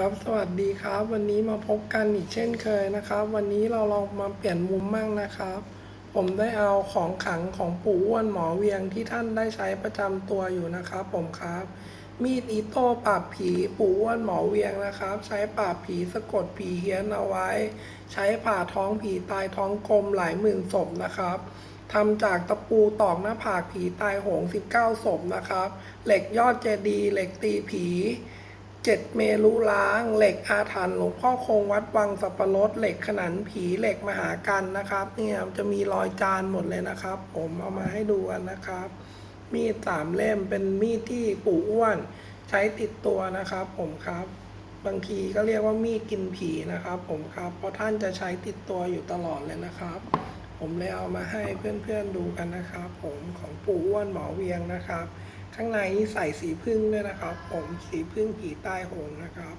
ครับ สวัสดีครับ วันนี้มาพบกันอีกเช่นเคยนะครับ วันนี้เราลองมาเปลี่ยนมุมมั่งนะครับ ผมได้เอาของขังของปู่อ้วนหมอเวียงที่ท่านได้ใช้ประจำตัวอยู่นะครับ ผมครับ มีดอิโต้ปราบผีปู่อ้วนหมอเวียงนะครับ ใช้ปราบผีสะกดผีเฮี้ยนเอาไว้ ใช้ผ่าท้องผีตายท้องกลมหลายหมื่นศพนะครับทำจากตะปูตอกหน้าผากผีตายโหง 19 ศพนะครับ เหล็กยอดเจดี เหล็กตีผี เจ็ดเมรุล้าง เหล็กอาถรรพ์หลวงพ่อคงวัดวังสับปะรดเหล็กขนันผีเหล็กมหากันนะครับ เนี่ยจะมีรอยจานหมดเลยนะครับ ผมเอามาให้ดูกันนะครับ มีดสามเล่มเป็นมีดที่ปู่อ้วน ใช้ติดตัวนะครับ ผมครับ บางทีก็เรียกว่ามีดกินผีนะครับ ผมครับ เพราะท่านจะใช้ติดตัวอยู่ตลอดเลยนะครับ ผมเลยเอามาให้เพื่อนๆดูกันนะครับ ผมของปู่อ้วนหมอเวียงนะครับ ข้างในใส่สีพึ่งด้วยนะครับ ผมสีพึ่งผีใต้โหงนะครับ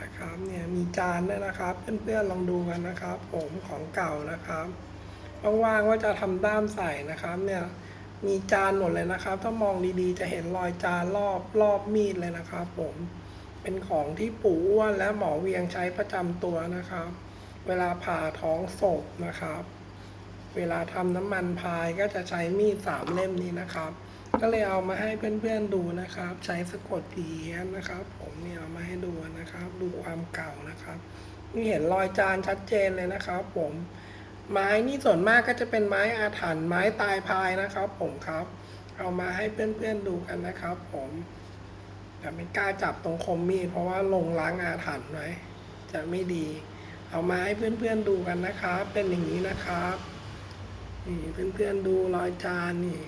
นะครับเนี่ยมีจานด้วยนะครับ เพื่อนๆลองดูกันนะครับ ผมของเก่านะครับว่างๆว่าจะทำด้ามใส่นะครับ เนี่ยมีจานหมดเลยนะครับ ถ้ามองดีๆ จะเห็นรอยจานรอบรอบมีดเลยนะครับ ผมเป็นของที่ปู่อ้วนและหมอเวียงใช้ประจำตัวนะครับ เวลาผ่าท้องศพนะครับ เวลาทำน้ำมันพายก็จะใช้มีดสามเล่มนี้นะครับ ก็เลยเอามาให้เพื่อนๆดูนะครับ ใช้สะกดผีเฮี้ยนนะครับ ผมเนี่ยเอามาให้ดูนะครับ ดูความเก่านะครับนี่เห็นรอยจานชัดเจนเลยนะครับ ผมไม้นี่ส่วนมากก็จะเป็นไม้อาถรรพ์ไม้ตายพายนะครับ ผมครับ เอามาให้เพื่อนๆดูกันนะครับ ผมแต่ไม่กล้าจับตรงคมมีดเพราะว่าลงล้างอาถรรพ์ไว้จะไม่ดี เอามาให้เพื่อนๆดูกันนะครับ เป็นอย่างนี้นะครับนี่เพื่อนๆดูรอยจานนี่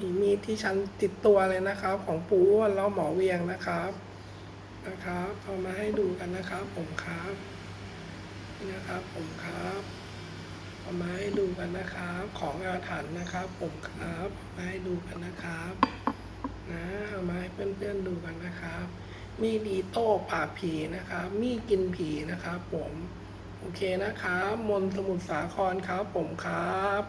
มีมีดที่ฉันติดตัวเลยนะครับ ของปูอ้วนแล้วหมอเวียงนะครับนะครับเอามาให้ดูกันนะครับ ผมครับนี่นะครับ ผมครับเอามาให้ดูกันนะครับ ของอาถรรพ์นะครับ ผมครับมาให้ดูกันนะครับ นะเอามาให้เพื่อนๆดูกันนะครับ มีดอีโต้ปราผีนะครับ มีดกินผีนะครับ ผม โอเคนะครับ มนสมุทรสาครครับ ผมครับ